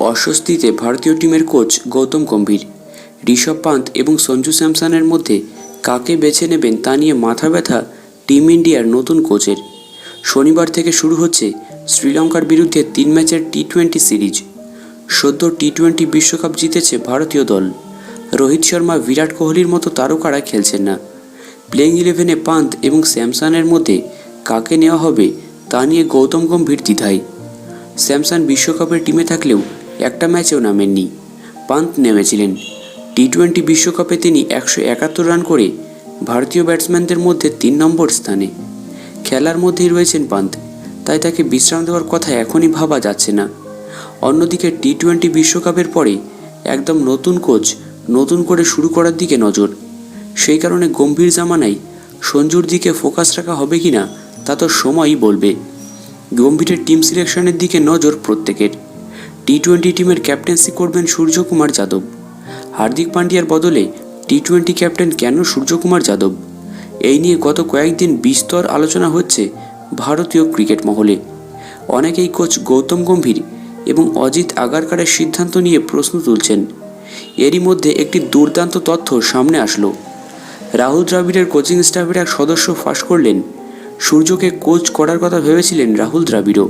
অস্বস্তিতে ভারতীয় টিমের কোচ গৌতম গম্ভীর। ঋষভ পান্ত এবং সঞ্জু স্যামসনের মধ্যে কাকে বেছে নেবেন তা নিয়ে মাথা ব্যথা টিম ইন্ডিয়ার নতুন কোচের। শনিবার থেকে শুরু হচ্ছে শ্রীলঙ্কার বিরুদ্ধে তিন ম্যাচের টি টোয়েন্টি সিরিজ। সদ্য টি টোয়েন্টি বিশ্বকাপ জিতেছে ভারতীয় দল। রোহিত শর্মা, বিরাট কোহলির মতো তারকারা খেলছেন না। প্লেইং ইলেভেনে পান্ত এবং স্যামসনের মধ্যে কাকে নেওয়া হবে তা নিয়ে গৌতম গম্ভীর দ্বিধায়। স্যামসন বিশ্বকাপের টিমে থাকলেও একটা ম্যাচেও নামেননি। পান্ত নেমেছিলেন। টি টোয়েন্টি বিশ্বকাপে তিনি একশো একাত্তর রান করে ভারতীয় ব্যাটসম্যানদের মধ্যে তিন নম্বর স্থানে। খেলার মধ্যেই রয়েছেন পান্ত তাই তাকে বিশ্রাম দেওয়ার কথা এখনই ভাবা যাচ্ছে না। অন্যদিকে টি টোয়েন্টি বিশ্বকাপের পরে একদম নতুন কোচ, নতুন করে শুরু করার দিকে নজর। সেই কারণে গম্ভীর জামানায় সঞ্জুর দিকে ফোকাস রাখা হবে কি না তা তো সময়ই বলবে। গম্ভীরের টিম সিলেকশনের দিকে নজর প্রত্যেকের। টি টোয়েন্টি টিমের ক্যাপ্টেন্সি করবেন সূর্যকুমার যাদব হার্দিক পান্ডিয়ার বদলে টি টোয়েন্টি ক্যাপ্টেন কেন সূর্যকুমার যাদব এই নিয়ে গত কয়েকদিন বিস্তর আলোচনা হচ্ছে ভারতীয় ক্রিকেট মহলে। অনেকেই কোচ গৌতম গম্ভীর এবং অজিত আগারকারের সিদ্ধান্ত নিয়ে প্রশ্ন তুলছেন। এরই মধ্যে একটি দুর্দান্ত তথ্য সামনে আসলো। রাহুল দ্রাবিড়ের কোচিং স্টাফের এক সদস্য ফাঁস করলেন। সূর্যকে কোচ করার কথা ভেবেছিলেন রাহুল দ্রাবিড়ও।